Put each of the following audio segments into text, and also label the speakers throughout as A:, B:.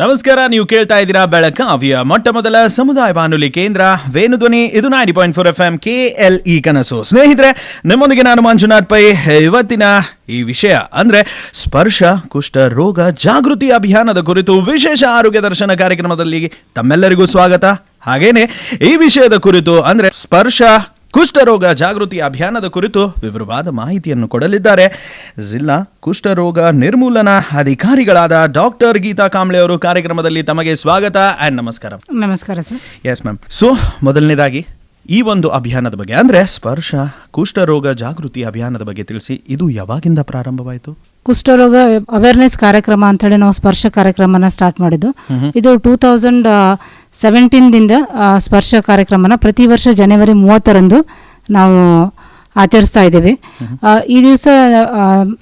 A: ನಮಸ್ಕಾರ, ನೀವು ಕೇಳ್ತಾ ಇದ್ದೀರಾ ಬೆಳಗಾವಿಯ ಮೊಟ್ಟ ಮೊದಲ ಸಮುದಾಯ ಬಾನುಲಿ ಕೇಂದ್ರ, ವೇಣುಧ್ವನಿ, ಇದು ninety point four FM K L E E ಕನಸು. ಸ್ನೇಹಿತರೆ, ನಿಮ್ಮೊಂದಿಗೆ ನಾನು ಮಂಜುನಾಥ್ ಪೈ. ಇವತ್ತಿನ ಈ ವಿಷಯ ಅಂದ್ರೆ ಸ್ಪರ್ಶ, ಕುಷ್ಠ ರೋಗ, ಜಾಗೃತಿ ಅಭಿಯಾನದ ಕುರಿತು ವಿಶೇಷ ಆರೋಗ್ಯ ದರ್ಶನ ಕಾರ್ಯಕ್ರಮದಲ್ಲಿ ತಮ್ಮೆಲ್ಲರಿಗೂ ಸ್ವಾಗತ. ಹಾಗೇನೆ, ಈ ವಿಷಯದ ಕುರಿತು ಅಂದ್ರೆ ಸ್ಪರ್ಶ ಕುಷ್ಠರೋಗ ಜಾಗೃತಿ ಅಭಿಯಾನದ ಕುರಿತು ವಿವರವಾದ ಮಾಹಿತಿಯನ್ನು ಕೊಡಲಿದ್ದಾರೆ. ಜಿಲ್ಲಾ ಕುಷ್ಠರೋಗ ನಿರ್ಮೂಲನಾ ಅಧಿಕಾರಿಗಳಾದ ಡಾಕ್ಟರ್ ಗೀತಾ ಕಾಂಬ್ಳೆ ಅವರು ಕಾರ್ಯಕ್ರಮದಲ್ಲಿ ತಮಗೆ ಸ್ವಾಗತ. ಅಂಡ್ ನಮಸ್ಕಾರ.
B: ನಮಸ್ಕಾರ ಸರ್.
A: ಎಸ್ ಮ್ಯಾಮ್ ಸೊ ಮೊದಲನೇದಾಗಿ ಈ ಒಂದು ಅಭಿಯಾನದ ಬಗ್ಗೆ ಅಂದ್ರೆ ಸ್ಪರ್ಶ ಕುಷ್ಠರೋಗ ಜಾಗೃತಿ ಅಭಿಯಾನದ ಬಗ್ಗೆ ತಿಳಿಸಿ ಇದು ಯಾವಾಗಿಂದ ಪ್ರಾರಂಭವಾಯಿತು?
B: ಕುಷ್ಠರೋಗ ಅವೇರ್ನೆಸ್ ಕಾರ್ಯಕ್ರಮ ಅಂತ ಹೇಳಿ ನಾವು ಸ್ಪರ್ಶ ಕಾರ್ಯಕ್ರಮನ ಸ್ಟಾರ್ಟ್ ಮಾಡಿದ್ದು. ಇದು ಟೂ ತೌಸಂಡ್ ಸೆವೆಂಟೀನ್ದಿಂದ ಸ್ಪರ್ಶ ಕಾರ್ಯಕ್ರಮನ ಪ್ರತಿ ವರ್ಷ ಜನವರಿ ಮೂವತ್ತರಂದು ನಾವು ಆಚರಿಸ್ತಾ ಇದ್ದೀವಿ. ಈ ದಿವಸ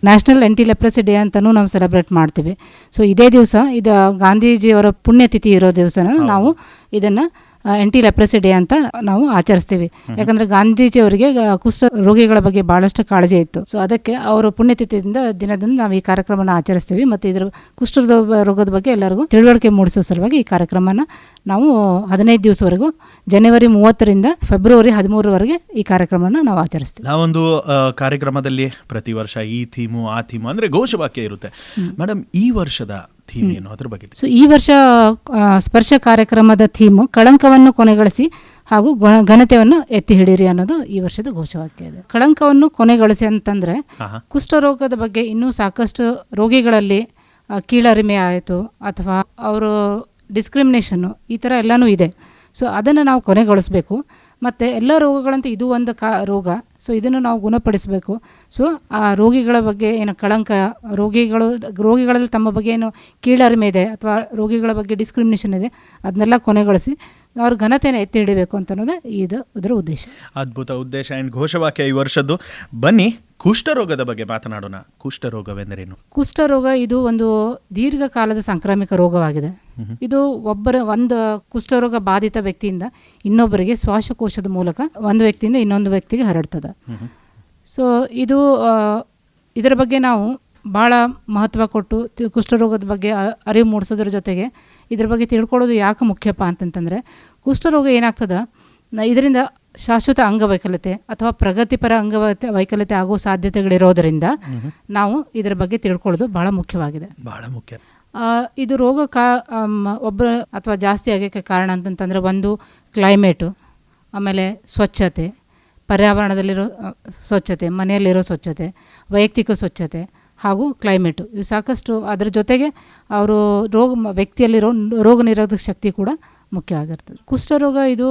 B: ನ್ಯಾಷನಲ್ ಆಂಟಿ ಲೆಪ್ರಸಿ ಡೇ ಅಂತಲೂ ನಾವು ಸೆಲೆಬ್ರೇಟ್ ಮಾಡ್ತೀವಿ. ಸೊ ಇದೇ ದಿವಸ ಇದು ಗಾಂಧೀಜಿಯವರ ಪುಣ್ಯತಿಥಿ ಇರೋ ದಿವಸನ ನಾವು ಇದನ್ನು ಆಂಟಿ ಲೆಪ್ರಸಿ ಡೇ ಅಂತ ನಾವು ಆಚರಿಸ್ತೀವಿ. ಯಾಕಂದ್ರೆ ಗಾಂಧೀಜಿಯವರಿಗೆ ಅವರಿಗೆ ಕುಷ್ಠ ರೋಗಿಗಳ ಬಗ್ಗೆ ಬಹಳಷ್ಟು ಕಾಳಜಿ ಇತ್ತು. ಸೊ ಅದಕ್ಕೆ ಅವರ ಪುಣ್ಯತಿಥಿಯಿಂದ ದಿನದಿಂದ ನಾವು ಈ ಕಾರ್ಯಕ್ರಮನ ಆಚರಿಸ್ತೀವಿ. ಮತ್ತು ಇದರ ಕುಷ್ಠ ರೋಗದ ಬಗ್ಗೆ ಎಲ್ಲರಿಗೂ ತಿಳುವಳಿಕೆ ಮೂಡಿಸೋ ಸಲುವಾಗಿ ಈ ಕಾರ್ಯಕ್ರಮನ ನಾವು ಹದಿನೈದು ದಿವಸವರೆಗೂ ಜನವರಿ ಮೂವತ್ತರಿಂದ ಫೆಬ್ರವರಿ ಹದಿಮೂರವರೆಗೆ ಈ ಕಾರ್ಯಕ್ರಮನ ನಾವು ಆಚರಿಸ್ತೀವಿ.
A: ನಾವೊಂದು ಒಂದು ಕಾರ್ಯಕ್ರಮದಲ್ಲಿ ಪ್ರತಿ ವರ್ಷ ಈ ಥೀಮು ಆ ಥೀಮು ಅಂದರೆ ಘೋಷವಾಕ್ಯ ಇರುತ್ತೆ. ಮೇಡಮ್ ಈ ವರ್ಷದ ಥೀಮ್ ಏನು ಅದ್ರ ಬಗ್ಗೆ.
B: ಸೊ ಈ ವರ್ಷ ಸ್ಪರ್ಶ ಕಾರ್ಯಕ್ರಮದ ಥೀಮ್ ಕಳಂಕವನ್ನು ಕೊನೆಗಳಿಸಿ ಹಾಗೂ ಘನತೆಯನ್ನು ಎತ್ತಿ ಹಿಡಿಯಿರಿ ಅನ್ನೋದು ಈ ವರ್ಷದ ಘೋಷವಾಕ್ಯ ಇದೆ. ಕಳಂಕವನ್ನು ಕೊನೆಗೊಳಿಸಿ ಅಂತಂದ್ರೆ ಕುಷ್ಠರೋಗದ ಬಗ್ಗೆ ಇನ್ನೂ ಸಾಕಷ್ಟು ರೋಗಿಗಳಲ್ಲಿ ಕೀಳರಿಮೆ ಆಯಿತು ಅಥವಾ ಅವರು ಡಿಸ್ಕ್ರಿಮಿನೇಷನ್ನು ಈ ಥರ ಎಲ್ಲನೂ ಇದೆ. ಸೊ ಅದನ್ನು ನಾವು ಕೊನೆಗೊಳಿಸಬೇಕು. ಮತ್ತು ಎಲ್ಲ ರೋಗಗಳಂತೆ ಇದು ಒಂದು ಕಾ ರೋಗ. ಸೊ ಇದನ್ನು ನಾವು ಗುಣಪಡಿಸಬೇಕು. ಸೊ ಆ ರೋಗಿಗಳ ಬಗ್ಗೆ ಏನು ಕಳಂಕ ರೋಗಿಗಳು ರೋಗಿಗಳಲ್ಲಿ ತಮ್ಮ ಬಗ್ಗೆ ಏನು ಕೀಳರಿಮೆ ಇದೆ ಅಥವಾ ರೋಗಿಗಳ ಬಗ್ಗೆ ಡಿಸ್ಕ್ರಿಮಿನೇಷನ್ ಇದೆ ಅದನ್ನೆಲ್ಲ ಕೊನೆಗೊಳಿಸಿ ಅವ್ರ ಘನತೆಯನ್ನು ಎತ್ತಿ ಹಿಡಿಬೇಕು ಅಂತ ಅನ್ನೋದು ಇದು ಇದರ ಉದ್ದೇಶ.
A: ಅದ್ಭುತ ಉದ್ದೇಶ ಆ್ಯಂಡ್ ಘೋಷವಾಕ್ಯ ಈ ವರ್ಷದ್ದು. ಬನ್ನಿ ಕುಷ್ಠರೋಗದ ಬಗ್ಗೆ ಮಾತನಾಡೋಣ. ಕುಷ್ಠರೋಗವೆಂದರೇನು
B: ಕುಷ್ಠರೋಗ ಇದು ಒಂದು ದೀರ್ಘಕಾಲದ ಸಾಂಕ್ರಾಮಿಕ ರೋಗವಾಗಿದೆ. ಇದು ಒಬ್ಬರ ಒಂದು ಕುಷ್ಠರೋಗ ಬಾಧಿತ ವ್ಯಕ್ತಿಯಿಂದ ಇನ್ನೊಬ್ಬರಿಗೆ ಶ್ವಾಸಕೋಶದ ಮೂಲಕ ಒಂದು ವ್ಯಕ್ತಿಯಿಂದ ಇನ್ನೊಂದು ವ್ಯಕ್ತಿಗೆ ಹರಡ್ತದೆ. ಸೊ ಇದು ಇದರ ಬಗ್ಗೆ ನಾವು ಭಾಳ ಮಹತ್ವ ಕೊಟ್ಟು ಕುಷ್ಠರೋಗದ ಬಗ್ಗೆ ಅರಿವು ಮೂಡಿಸೋದ್ರ ಜೊತೆಗೆ ಇದ್ರ ಬಗ್ಗೆ ತಿಳ್ಕೊಳ್ಳೋದು ಯಾಕೆ ಮುಖ್ಯಪ್ಪ ಅಂತಂತಂದರೆ ಕುಷ್ಠರೋಗ ಏನಾಗ್ತದೆ? ಇದರಿಂದ ಶಾಶ್ವತ ಅಂಗವೈಕಲ್ಯತೆ ಅಥವಾ ಪ್ರಗತಿಪರ ಅಂಗವೈತೆ ವೈಕಲ್ಯತೆ ಆಗುವ ಸಾಧ್ಯತೆಗಳಿರೋದರಿಂದ ನಾವು ಇದರ ಬಗ್ಗೆ ತಿಳ್ಕೊಳ್ಳೋದು ಭಾಳ ಮುಖ್ಯವಾಗಿದೆ.
A: ಬಹಳ ಮುಖ್ಯ.
B: ಇದು ರೋಗ ಕಾ ಒಬ್ಬರ ಅಥವಾ ಜಾಸ್ತಿ ಆಗೋಕ್ಕೆ ಕಾರಣ ಅಂತಂತಂದರೆ ಒಂದು ಕ್ಲೈಮೇಟು ಆಮೇಲೆ ಸ್ವಚ್ಛತೆ ಪರ್ಯಾವರಣದಲ್ಲಿರೋ ಸ್ವಚ್ಛತೆ ಮನೆಯಲ್ಲಿರೋ ಸ್ವಚ್ಛತೆ ವೈಯಕ್ತಿಕ ಸ್ವಚ್ಛತೆ ಹಾಗೂ ಕ್ಲೈಮೇಟು. ಇವು ಸಾಕಷ್ಟು ಅದರ ಜೊತೆಗೆ ಅವರು ರೋಗ ವ್ಯಕ್ತಿಯಲ್ಲಿರೋ ರೋಗ ನಿರೋಧಕ ಶಕ್ತಿ ಕೂಡ ಮುಖ್ಯವಾಗಿರ್ತದೆ. ಕುಷ್ಠರೋಗ ಇದು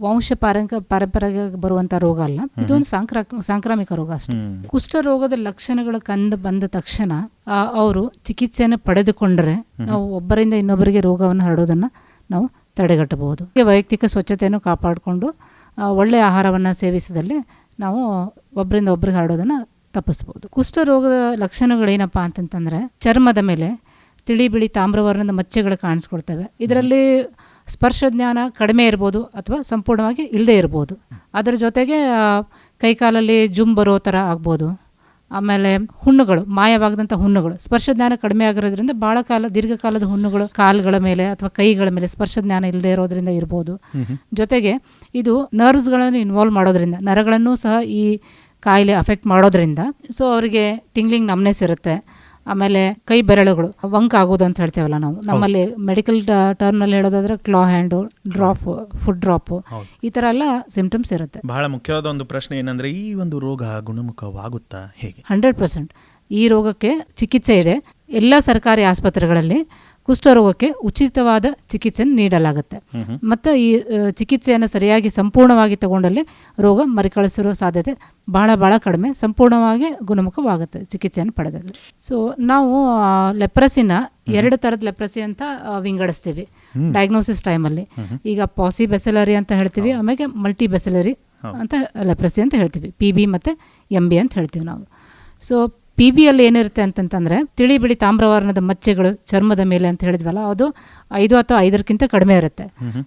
B: ವಂಶ ಪಾರಂಕ ಪರಂಪರೆಗೆ ಬರುವಂಥ ರೋಗ ಅಲ್ಲ. ಇದೊಂದು ಸಾಂಕ್ರಾ ಸಾಂಕ್ರಾಮಿಕ ರೋಗ ಅಷ್ಟೇ. ಕುಷ್ಠರೋಗದ ಲಕ್ಷಣಗಳು ಕಂಡು ಬಂದ ತಕ್ಷಣ ಅವರು ಚಿಕಿತ್ಸೆಯನ್ನು ಪಡೆದುಕೊಂಡರೆ ನಾವು ಒಬ್ಬರಿಂದ ಇನ್ನೊಬ್ಬರಿಗೆ ರೋಗವನ್ನು ಹರಡೋದನ್ನು ನಾವು ತಡೆಗಟ್ಟಬಹುದು. ಹೀಗೆ ವೈಯಕ್ತಿಕ ಸ್ವಚ್ಛತೆಯನ್ನು ಕಾಪಾಡಿಕೊಂಡು ಒಳ್ಳೆಯ ಆಹಾರವನ್ನು ಸೇವಿಸಿದಲ್ಲಿ ನಾವು ಒಬ್ಬರಿಂದ ಒಬ್ಬರಿಗೆ ಹರಡೋದನ್ನು ತಪ್ಪಿಸ್ಬೋದು ಕುಷ್ಠರೋಗದ ಲಕ್ಷಣಗಳೇನಪ್ಪ ಅಂತಂತಂದರೆ ಚರ್ಮದ ಮೇಲೆ ತಿಳಿ ಬಿಳಿ ತಾಮ್ರವರ್ಣದ ಮಚ್ಚೆಗಳು ಕಾಣಿಸ್ಕೊಳ್ತವೆ. ಇದರಲ್ಲಿ ಸ್ಪರ್ಶ ಜ್ಞಾನ ಕಡಿಮೆ ಇರ್ಬೋದು ಅಥವಾ ಸಂಪೂರ್ಣವಾಗಿ ಇಲ್ಲದೇ ಇರ್ಬೋದು. ಅದರ ಜೊತೆಗೆ ಕೈಕಾಲಲ್ಲಿ ಜುಮ್ ಬರೋ ಥರ ಆಗ್ಬೋದು. ಆಮೇಲೆ ಹುಣ್ಣುಗಳು ಮಾಯವಾಗದಂಥ ಹುಣ್ಣುಗಳು. ಸ್ಪರ್ಶ ಜ್ಞಾನ ಕಡಿಮೆ ಆಗಿರೋದ್ರಿಂದ ಭಾಳ ಕಾಲ ದೀರ್ಘಕಾಲದ ಹುಣ್ಣುಗಳು ಕಾಲುಗಳ ಮೇಲೆ ಅಥವಾ ಕೈಗಳ ಮೇಲೆ ಸ್ಪರ್ಶ ಜ್ಞಾನ ಇಲ್ಲದೆ ಇರೋದ್ರಿಂದ ಇರ್ಬೋದು. ಜೊತೆಗೆ ಇದು ನರ್ವ್ಸ್ಗಳನ್ನು ಇನ್ವಾಲ್ವ್ ಮಾಡೋದ್ರಿಂದ ನರಗಳನ್ನು ಸಹ ಈ ಕಾಯಿಲೆ ಅಫೆಕ್ಟ್ ಮಾಡೋದ್ರಿಂದ. ಸೊ ಅವರಿಗೆ ಟಿಂಗ್ಲಿಂಗ್ ನಮ್ನೆಸ್ ಇರುತ್ತೆ. ಆಮೇಲೆ ಕೈ ಬೆರಳುಗಳು ವಂಕ್ ಆಗೋದು ಅಂತ ಹೇಳ್ತೇವಲ್ಲ ನಾವು. ನಮ್ಮಲ್ಲಿ ಮೆಡಿಕಲ್ ಟರ್ಮ್ನಲ್ಲಿ ಹೇಳೋದಾದ್ರೆ claw hand drop foot drop ಈ ಥರ ಎಲ್ಲ ಸಿಂಪ್ಟಮ್ಸ್ ಇರುತ್ತೆ.
A: ಬಹಳ ಮುಖ್ಯವಾದ ಒಂದು ಪ್ರಶ್ನೆ ಏನಂದ್ರೆ ಈ ಒಂದು ರೋಗ ಗುಣಮುಖವಾಗುತ್ತಾ ಹೇಗೆ?
B: ಹಂಡ್ರೆಡ್ ಪರ್ಸೆಂಟ್ ಈ ರೋಗಕ್ಕೆ ಚಿಕಿತ್ಸೆ ಇದೆ. ಎಲ್ಲ ಸರ್ಕಾರಿ ಆಸ್ಪತ್ರೆಗಳಲ್ಲಿ ಕುಷ್ಠರೋಗಕ್ಕೆ ಉಚಿತವಾದ ಚಿಕಿತ್ಸೆಯನ್ನು ನೀಡಲಾಗುತ್ತೆ. ಮತ್ತು ಈ ಚಿಕಿತ್ಸೆಯನ್ನು ಸರಿಯಾಗಿ ಸಂಪೂರ್ಣವಾಗಿ ತಗೊಂಡಲ್ಲಿ ರೋಗ ಮರುಕಳಿಸಿರೋ ಸಾಧ್ಯತೆ ಬಹಳ ಭಾಳ ಕಡಿಮೆ ಸಂಪೂರ್ಣವಾಗಿ ಗುಣಮುಖವಾಗುತ್ತೆ ಚಿಕಿತ್ಸೆಯನ್ನು ಪಡೆದಲ್ಲಿ. ಸೊ ನಾವು ಲೆಪ್ರಸಿನ ಎರಡು ಥರದ ಲೆಪ್ರಸಿ ಅಂತ ವಿಂಗಡಿಸ್ತೀವಿ ಡಯಾಗ್ನೋಸಿಸ್ ಟೈಮಲ್ಲಿ ಈಗ ಪಾಸಿ ಬೆಸಲರಿ ಅಂತ ಹೇಳ್ತೀವಿ ಆಮೇಲೆ ಮಲ್ಟಿ ಬೆಸಲರಿ ಅಂತ ಲೆಪ್ರಸಿ ಅಂತ ಹೇಳ್ತೀವಿ ಪಿ ಬಿ ಮತ್ತು ಎಂ ಬಿ ಅಂತ ಹೇಳ್ತೀವಿ ನಾವು. ಸೊ ಪಿ ಬಿಯಲ್ಲಿ ಏನಿರುತ್ತೆ ಅಂತಂತಂದರೆ ತಿಳಿ ಬಿಳಿ ತಾಮ್ರವರ್ಣದ ಮಚ್ಚೆಗಳು ಚರ್ಮದ ಮೇಲೆ ಅಂತ ಹೇಳಿದ್ವಲ್ಲ ಅದು ಐದು ಅಥವಾ ಐದಕ್ಕಿಂತ ಕಡಿಮೆ ಇರುತ್ತೆ.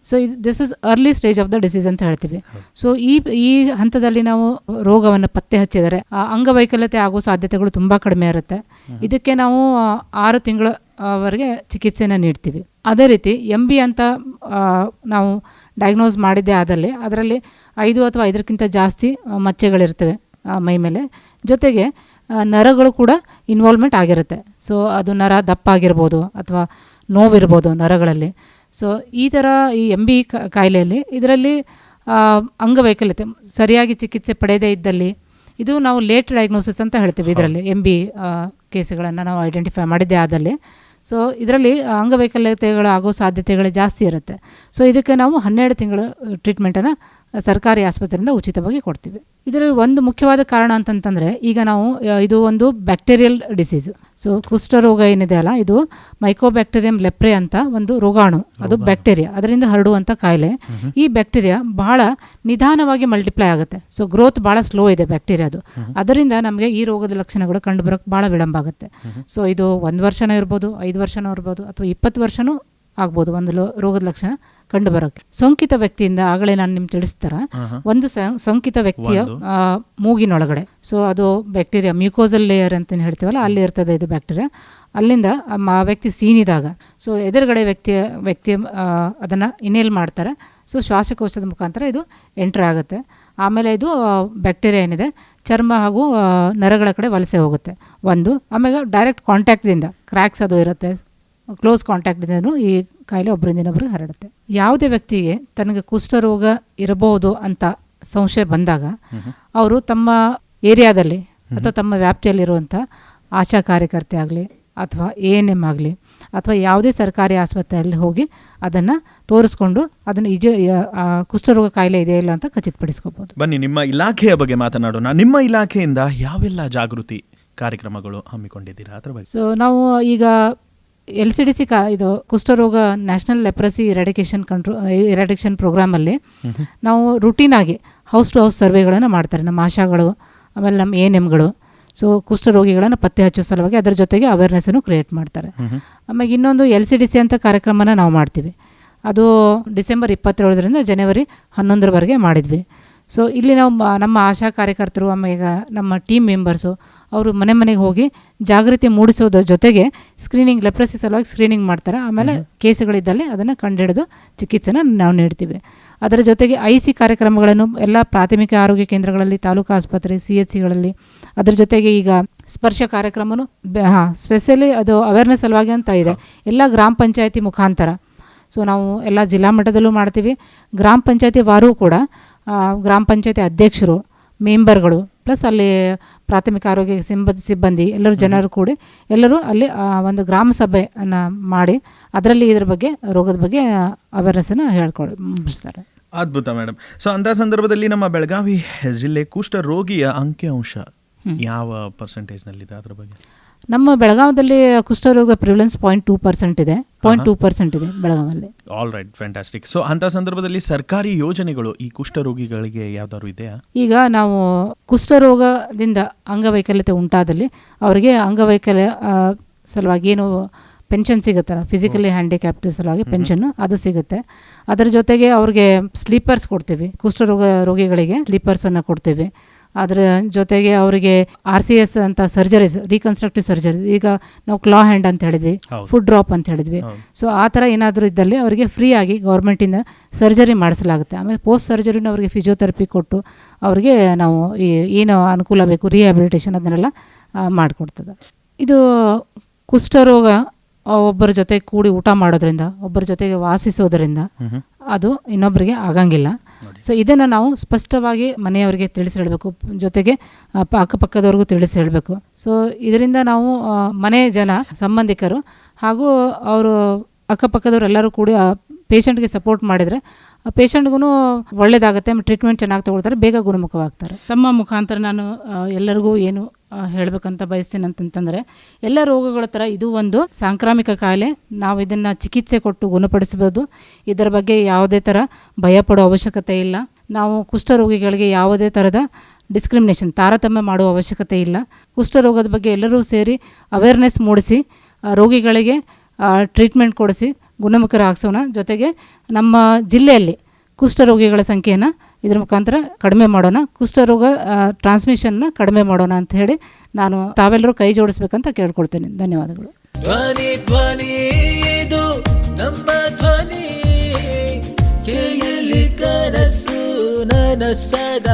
B: ಸೊ ಇದು this is early stage of the disease ಅಂತ ಹೇಳ್ತೀವಿ. ಸೊ ಈ ಈ ಹಂತದಲ್ಲಿ ನಾವು ರೋಗವನ್ನು ಪತ್ತೆ ಹಚ್ಚಿದರೆ ಆ ಅಂಗವೈಕಲ್ಯತೆ ಆಗೋ ಸಾಧ್ಯತೆಗಳು ತುಂಬ ಕಡಿಮೆ ಇರುತ್ತೆ. ಇದಕ್ಕೆ ನಾವು ಆರು ತಿಂಗಳ ವರೆಗೆ ಚಿಕಿತ್ಸೆನ ನೀಡ್ತೀವಿ. ಅದೇ ರೀತಿ ಎಂ ಬಿ ಅಂತ ನಾವು ಡಯಾಗ್ನೋಸ್ ಮಾಡಿದ್ದೆ ಆದಲ್ಲಿ ಅದರಲ್ಲಿ ಐದು ಅಥವಾ ಐದಕ್ಕಿಂತ ಜಾಸ್ತಿ ಮಚ್ಚೆಗಳಿರ್ತವೆ ಮೈ ಮೇಲೆ. ಜೊತೆಗೆ ನರಗಳು ಕೂಡ ಇನ್ವಾಲ್ವ್ಮೆಂಟ್ ಆಗಿರುತ್ತೆ. ಸೊ ಅದು ನರ ದಪ್ಪ ಆಗಿರ್ಬೋದು ಅಥವಾ ನೋವಿರ್ಬೋದು ನರಗಳಲ್ಲಿ. ಸೊ ಈ ಥರ ಈ ಎಂ ಬಿ ಕಾಯಿಲೆಯಲ್ಲಿ ಇದರಲ್ಲಿ ಅಂಗವೈಕಲ್ಯತೆ ಸರಿಯಾಗಿ ಚಿಕಿತ್ಸೆ ಪಡೆಯದೇ ಇದ್ದಲ್ಲಿ ಇದು ನಾವು ಲೇಟ್ ಡಯಾಗ್ನೋಸಿಸ್ ಅಂತ ಹೇಳ್ತೀವಿ ಇದರಲ್ಲಿ ಎಂ ಬಿ ಕೇಸ್ಗಳನ್ನು ನಾವು ಐಡೆಂಟಿಫೈ ಮಾಡಿದ್ದೇ ಆದಲ್ಲಿ. ಸೊ ಇದರಲ್ಲಿ ಅಂಗವೈಕಲ್ಯತೆಗಳು ಆಗೋ ಸಾಧ್ಯತೆಗಳು ಜಾಸ್ತಿ ಇರುತ್ತೆ. ಸೊ ಇದಕ್ಕೆ ನಾವು ಹನ್ನೆರಡು ತಿಂಗಳು ಟ್ರೀಟ್ಮೆಂಟನ್ನು ಸರ್ಕಾರಿ ಆಸ್ಪತ್ರೆಯಿಂದ ಉಚಿತವಾಗಿ ಕೊಡ್ತೀವಿ. ಇದರಲ್ಲಿ ಒಂದು ಮುಖ್ಯವಾದ ಕಾರಣ ಅಂತಂತಂದರೆ ಈಗ ನಾವು ಇದು ಒಂದು ಬ್ಯಾಕ್ಟೀರಿಯಲ್ ಡಿಸೀಸ್. ಸೊ ಕುಷ್ಠರೋಗ ಏನಿದೆ ಅಲ್ಲ ಇದು ಮೈಕೋಬ್ಯಾಕ್ಟೀರಿಯಂ ಲೆಪ್ರೆ ಅಂತ ಒಂದು ರೋಗಾಣು. ಅದು ಬ್ಯಾಕ್ಟೀರಿಯಾ. ಅದರಿಂದ ಹರಡುವಂಥ ಕಾಯಿಲೆ. ಈ ಬ್ಯಾಕ್ಟೀರಿಯಾ ಬಹಳ ನಿಧಾನವಾಗಿ ಮಲ್ಟಿಪ್ಲೈ ಆಗುತ್ತೆ. ಸೊ ಗ್ರೋತ್ ಭಾಳ ಸ್ಲೋ ಇದೆ ಬ್ಯಾಕ್ಟೀರಿಯಾದು ಅದರಿಂದ ನಮಗೆ ಈ ರೋಗದ ಲಕ್ಷಣಗಳು ಕಂಡುಬರೋಕ್ಕೆ ಭಾಳ ವಿಳಂಬ ಆಗುತ್ತೆ. ಸೊ ಇದು ಒಂದು ವರ್ಷನೂ ಇರ್ಬೋದು ಐದು ವರ್ಷನೂ ಇರ್ಬೋದು ಅಥವಾ ಇಪ್ಪತ್ತು ವರ್ಷನೂ ಆಗ್ಬೋದು ಒಂದು ಲೋ ರೋಗದ ಲಕ್ಷಣ ಕಂಡು ಬರೋಕ್ಕೆ ಸೋಂಕಿತ ವ್ಯಕ್ತಿಯಿಂದ ಆಗಲೇ ನಾನು ನಿಮ್ಗೆ ತಿಳಿಸ್ತಾರ? ಒಂದು ಸೋಂಕಿತ ವ್ಯಕ್ತಿಯ ಮೂಗಿನೊಳಗಡೆ. ಸೊ ಅದು ಬ್ಯಾಕ್ಟೀರಿಯಾ ಮ್ಯೂಕೋಸಲ್ ಲೇಯರ್ ಅಂತ ಹೇಳ್ತೀವಲ್ಲ ಅಲ್ಲಿ ಇರ್ತದೆ ಇದು ಬ್ಯಾಕ್ಟೀರಿಯಾ ಅಲ್ಲಿಂದ ಆ ವ್ಯಕ್ತಿ ಸೀನಿದಾಗ. ಸೊ ಎದುರುಗಡೆ ವ್ಯಕ್ತಿಯ ವ್ಯಕ್ತಿಯ ಅದನ್ನು ಇನೇಲ್ ಮಾಡ್ತಾರೆ. ಸೊ ಶ್ವಾಸಕೋಶದ ಮುಖಾಂತರ ಇದು ಎಂಟ್ರ್ ಆಗುತ್ತೆ. ಆಮೇಲೆ ಇದು ಬ್ಯಾಕ್ಟೀರಿಯಾ ಏನಿದೆ ಚರ್ಮ ಹಾಗೂ ನರಗಳ ಕಡೆ ವಲಸೆ ಹೋಗುತ್ತೆ. ಒಂದು ಆಮೇಲೆ ಡೈರೆಕ್ಟ್ ಕಾಂಟ್ಯಾಕ್ಟ್ದಿಂದ ಕ್ರ್ಯಾಕ್ಸ್ ಅದು ಇರುತ್ತೆ. ಕ್ಲೋಸ್ ಕಾಂಟ್ಯಾಕ್ಟಿಂದನೂ ಈ ಕಾಯಿಲೆ ಒಬ್ಬರಿಂದ ಇನ್ನೊಬ್ರಿಗೆ ಹರಡುತ್ತೆ. ಯಾವುದೇ ವ್ಯಕ್ತಿಗೆ ತನಗೆ ಕುಷ್ಠರೋಗ ಇರಬಹುದು ಅಂತ ಸಂಶಯ ಬಂದಾಗ ಅವರು ತಮ್ಮ ಏರಿಯಾದಲ್ಲಿ ಅಥವಾ ತಮ್ಮ ವ್ಯಾಪ್ತಿಯಲ್ಲಿರುವಂಥ ಆಶಾ ಕಾರ್ಯಕರ್ತೆ ಆಗಲಿ ಅಥವಾ ಎ ಎನ್ ಎಂ ಆಗಲಿ ಅಥವಾ ಯಾವುದೇ ಸರ್ಕಾರಿ ಆಸ್ಪತ್ರೆಯಲ್ಲಿ ಹೋಗಿ ಅದನ್ನು ತೋರಿಸ್ಕೊಂಡು ಅದನ್ನು ಇಜ ಕುಷ್ಠರೋಗ ಕಾಯಿಲೆ ಇದೆಯಾ ಇಲ್ಲ ಅಂತ ಖಚಿತಪಡಿಸ್ಕೋಬೋದು.
A: ಬನ್ನಿ ನಿಮ್ಮ ಇಲಾಖೆಯ ಬಗ್ಗೆ ಮಾತನಾಡೋಣ. ನಿಮ್ಮ ಇಲಾಖೆಯಿಂದ ಯಾವೆಲ್ಲ ಜಾಗೃತಿ ಕಾರ್ಯಕ್ರಮಗಳು ಹಮ್ಮಿಕೊಂಡಿದ್ದೀರಾ? ಅದರ ಬಗ್ಗೆ.
B: ಸೊ ನಾವು ಈಗ ಎಲ್ ಸಿ ಡಿ ಸಿ ಕಾ ಇದು ಕುಷ್ಠರೋಗ national leprosy eradication control eradication ಪ್ರೋಗ್ರಾಮಲ್ಲಿ ನಾವು ರುಟೀನ್ ಆಗಿ ಹೌಸ್ ಟು ಹೌಸ್ ಸರ್ವೆಗಳನ್ನು ಮಾಡ್ತಾರೆ. ನಮ್ಮ ಆಶಾಗಳು ಆಮೇಲೆ ನಮ್ಮ ಎ ಎನ್ ಎಮ್ಗಳು. ಸೊ ಕುಷ್ಠರೋಗಿಗಳನ್ನು ಪತ್ತೆ ಹಚ್ಚೋ ಸಲುವಾಗಿ ಅದರ ಜೊತೆಗೆ ಅವೇರ್ನೆಸ್ಸನ್ನು ಕ್ರಿಯೇಟ್ ಮಾಡ್ತಾರೆ. ಆಮೇಲೆ ಇನ್ನೊಂದು ಎಲ್ ಸಿ ಡಿ ಸಿ ಅಂತ ಕಾರ್ಯಕ್ರಮನ ನಾವು ಮಾಡ್ತೀವಿ. ಅದು ಡಿಸೆಂಬರ್ ಇಪ್ಪತ್ತೇಳರಿಂದ ಜನವರಿ ಹನ್ನೊಂದರವರೆಗೆ ಮಾಡಿದ್ವಿ. ಸೊ ಇಲ್ಲಿ ನಾವು ನಮ್ಮ ಆಶಾ ಕಾರ್ಯಕರ್ತರು ಆಮೇಲೆ ಈಗ ನಮ್ಮ ಟೀಮ್ ಮೆಂಬರ್ಸು ಅವರು ಮನೆ ಮನೆಗೆ ಹೋಗಿ ಜಾಗೃತಿ ಮೂಡಿಸೋದ್ರ ಜೊತೆಗೆ ಸ್ಕ್ರೀನಿಂಗ್ ಲೆಪ್ರಸಿ ಸಲುವಾಗಿ ಸ್ಕ್ರೀನಿಂಗ್ ಮಾಡ್ತಾರೆ. ಆಮೇಲೆ ಕೇಸುಗಳಿದ್ದಲ್ಲಿ ಅದನ್ನು ಕಂಡುಹಿಡಿದು ಚಿಕಿತ್ಸೆನ ನಾವು ನೀಡ್ತೀವಿ. ಅದರ ಜೊತೆಗೆ ಐ ಸಿ ಕಾರ್ಯಕ್ರಮಗಳನ್ನು ಎಲ್ಲ ಪ್ರಾಥಮಿಕ ಆರೋಗ್ಯ ಕೇಂದ್ರಗಳಲ್ಲಿ ತಾಲೂಕು ಆಸ್ಪತ್ರೆ ಸಿ ಎಚ್ ಸಿಗಳಲ್ಲಿ ಅದರ ಜೊತೆಗೆ ಈಗ ಸ್ಪರ್ಶ ಕಾರ್ಯಕ್ರಮನು ಹಾಂ ಸ್ಪೆಷಲಿ ಅದು ಅವೇರ್ನೆಸ್ ಸಲುವಾಗಿ ಅಂತ ಇದೆ. ಎಲ್ಲ ಗ್ರಾಮ ಪಂಚಾಯತಿ ಮುಖಾಂತರ. ಸೊ ನಾವು ಎಲ್ಲ ಜಿಲ್ಲಾ ಮಟ್ಟದಲ್ಲೂ ಮಾಡ್ತೀವಿ. ಗ್ರಾಮ ಪಂಚಾಯತಿ ವಾರೂ ಕೂಡ ಗ್ರಾಮ ಪಂಚಾಯತಿ ಅಧ್ಯಕ್ಷರು ಮೆಂಬರ್ಗಳು ಪ್ಲಸ್ ಅಲ್ಲಿ ಪ್ರಾಥಮಿಕ ಆರೋಗ್ಯ ಸಿಬ್ಬಂದಿ ಸಿಬ್ಬಂದಿ ಎಲ್ಲರೂ ಜನರು ಕೂಡಿ ಎಲ್ಲರೂ ಅಲ್ಲಿ ಒಂದು ಗ್ರಾಮ ಸಭೆಯನ್ನು ಮಾಡಿ ಅದರಲ್ಲಿ ಇದ್ರ ಬಗ್ಗೆ ರೋಗದ ಬಗ್ಗೆ ಅವೇರ್ನೆಸ್ಸನ್ನು ಹೇಳ್ಕೊಳ್ ಮುಗಿಸ್ತಾರೆ.
A: ಅದ್ಭುತ ಮೇಡಮ್ ಸೊ ಅಂತ ಸಂದರ್ಭದಲ್ಲಿ ನಮ್ಮ ಬೆಳಗಾವಿ ಜಿಲ್ಲೆ ಕುಷ್ಠ ರೋಗಿಯ ಅಂಕಿಅಂಶ ಯಾವ ಪರ್ಸೆಂಟೇಜ್ನಲ್ಲಿದೆ ಅದ್ರ ಬಗ್ಗೆ?
B: ನಮ್ಮ ಬೆಳಗಾವದಲ್ಲಿ ಕುಷ್ಠರೋಗದ ಪ್ರಿವಲೆನ್ಸ್ ಪಾಯಿಂಟ್ ಟೂ ಪರ್ಸೆಂಟ್ ಇದೆ. ಪಾಯಿಂಟ್ ಟೂ ಪರ್ಸೆಂಟ್ ಇದೆ ಬೆಳಗಾವಲ್ಲಿ.
A: ಆಲ್ ರೈಟ್ ಫ್ಯಾಂಟಾಸ್ಟಿಕ್ ಸೊ ಅಂತ ಸಂದರ್ಭದಲ್ಲಿ ಸರ್ಕಾರಿ ಯೋಜನೆಗಳು ಈ ಕುಷ್ಠರೋಗಿಗಳಿಗೆ ಯಾವ್ದಾದ್ರು ಇದೆಯಾ?
B: ಈಗ ನಾವು ಕುಷ್ಠರೋಗದಿಂದ ಅಂಗವೈಕಲ್ಯತೆ ಉಂಟಾದಲ್ಲಿ ಅವರಿಗೆ ಅಂಗವೈಕಲ್ಯ ಆ, ಸಲುವಾಗಿ ಏನು ಪೆನ್ಷನ್ ಸಿಗುತ್ತಲ್ಲ ಫಿಸಿಕಲಿ ಹ್ಯಾಂಡಿಕ್ಯಾಪ್ಟ್ ಸಲುವಾಗಿ ಪೆನ್ಷನ್ ಅದು ಸಿಗುತ್ತೆ. ಅದರ ಜೊತೆಗೆ ಅವ್ರಿಗೆ ಸ್ಲೀಪರ್ಸ್ ಕೊಡ್ತೀವಿ. ಕುಷ್ಠರೋಗ ರೋಗಿಗಳಿಗೆ ಸ್ಲೀಪರ್ಸನ್ನು ಕೊಡ್ತೀವಿ. ಅದರ ಜೊತೆಗೆ ಅವರಿಗೆ ಆರ್ ಸಿ ಎಸ್ ಅಂತ ಸರ್ಜರೀಸ್ ರೀಕನ್ಸ್ಟ್ರಕ್ಟಿವ್ ಸರ್ಜರೀಸ್ ಈಗ ನಾವು ಕ್ಲಾ ಹ್ಯಾಂಡ್ ಅಂತ ಹೇಳಿದ್ವಿ ಫುಡ್ ಡ್ರಾಪ್ ಅಂತ ಹೇಳಿದ್ವಿ. ಸೊ ಆ ಥರ ಏನಾದರೂ ಇದ್ದಲ್ಲಿ ಅವರಿಗೆ ಫ್ರೀ ಆಗಿ ಗೌರ್ಮೆಂಟಿಂದ ಸರ್ಜರಿ ಮಾಡಿಸಲಾಗುತ್ತೆ. ಆಮೇಲೆ ಪೋಸ್ಟ್ ಸರ್ಜರಿನ ಅವರಿಗೆ ಫಿಸಿಯೋಥೆರಪಿ ಕೊಟ್ಟು ಅವರಿಗೆ ನಾವು ಈ ಏನು ಅನುಕೂಲ ಬೇಕು ರಿಹ್ಯಾಬಿಲಿಟೇಷನ್ ಅದನ್ನೆಲ್ಲ ಮಾಡಿಕೊಡ್ತದೆ. ಇದು ಕುಷ್ಠರೋಗ ಒಬ್ಬರ ಜೊತೆ ಕೂಡಿ ಊಟ ಮಾಡೋದ್ರಿಂದ ಒಬ್ಬರ ಜೊತೆಗೆ ವಾಸಿಸೋದರಿಂದ ಅದು ಇನ್ನೊಬ್ಬರಿಗೆ ಆಗಂಗಿಲ್ಲ. ಸೊ ಇದನ್ನು ನಾವು ಸ್ಪಷ್ಟವಾಗಿ ಮನೆಯವರಿಗೆ ತಿಳಿಸಿ ಹೇಳಬೇಕು ಜೊತೆಗೆ ಅಕ್ಕಪಕ್ಕದವರಿಗೂ ತಿಳಿಸಿ ಹೇಳಬೇಕು ಸೊ ಇದರಿಂದ ನಾವು ಮನೆಯ ಮನೆ ಜನ, ಸಂಬಂಧಿಕರು ಹಾಗೂ ಅವರು ಅಕ್ಕಪಕ್ಕದವರೆಲ್ಲರೂ ಕೂಡಿ ಪೇಷಂಟ್ಗೆ ಸಪೋರ್ಟ್ ಮಾಡಿದರೆ, ಆ ಪೇಷಂಟ್ಗೂ ಒಳ್ಳೇದಾಗುತ್ತೆ ಟ್ರೀಟ್ಮೆಂಟ್ ಚೆನ್ನಾಗಿ ತೊಗೊಳ್ತಾರೆ, ಬೇಗ ಗುಣಮುಖವಾಗ್ತಾರೆ. ತಮ್ಮ ಮುಖಾಂತರ ನಾನು ಎಲ್ಲರಿಗೂ ಏನು ಹೇಳ್ಬೇಕಂತ ಬಯಸ್ತೀನಿ ಅಂತಂತಂದರೆ, ಎಲ್ಲ ರೋಗಗಳ ಥರ ಇದು ಒಂದು ಸಾಂಕ್ರಾಮಿಕ ಕಾಯಿಲೆ. ನಾವು ಇದನ್ನು ಚಿಕಿತ್ಸೆ ಕೊಟ್ಟು ಗುಣಪಡಿಸ್ಬೋದು. ಇದರ ಬಗ್ಗೆ ಯಾವುದೇ ಥರ ಭಯಪಡೋ ಅವಶ್ಯಕತೆ ಇಲ್ಲ. ನಾವು ಕುಷ್ಠರೋಗಿಗಳಿಗೆ ಯಾವುದೇ ಥರದ ಡಿಸ್ಕ್ರಿಮಿನೇಷನ್ ತಾರತಮ್ಯ ಮಾಡುವ ಅವಶ್ಯಕತೆ ಇಲ್ಲ. ಕುಷ್ಠರೋಗದ ಬಗ್ಗೆ ಎಲ್ಲರೂ ಸೇರಿ ಅವೇರ್ನೆಸ್ ಮೂಡಿಸಿ ರೋಗಿಗಳಿಗೆ ಟ್ರೀಟ್ಮೆಂಟ್ ಕೊಡಿಸಿ ಗುಣಮುಖರಾಗಿಸೋಣ ಜೊತೆಗೆ ನಮ್ಮ ಜಿಲ್ಲೆಯಲ್ಲಿ ಕುಷ್ಠರೋಗಿಗಳ ಸಂಖ್ಯೆಯನ್ನು ಇದರ ಮುಖಾಂತರ ಕಡಿಮೆ ಮಾಡೋಣ. ಕುಷ್ಠರೋಗ ಟ್ರಾನ್ಸ್ಮಿಷನ್ನ ಕಡಿಮೆ ಮಾಡೋಣ ಅಂತ ಹೇಳಿ ನಾನು ತಾವೆಲ್ಲರೂ ಕೈ ಜೋಡಿಸ್ಬೇಕಂತ ಕೇಳ್ಕೊಳ್ತೇನೆ. ಧನ್ಯವಾದಗಳು.
C: ಧ್ವನಿ ಧ್ವನಿ ಇದು ನಮ್ಮ ಧ್ವನಿ. ಕನಸು ನನಸದ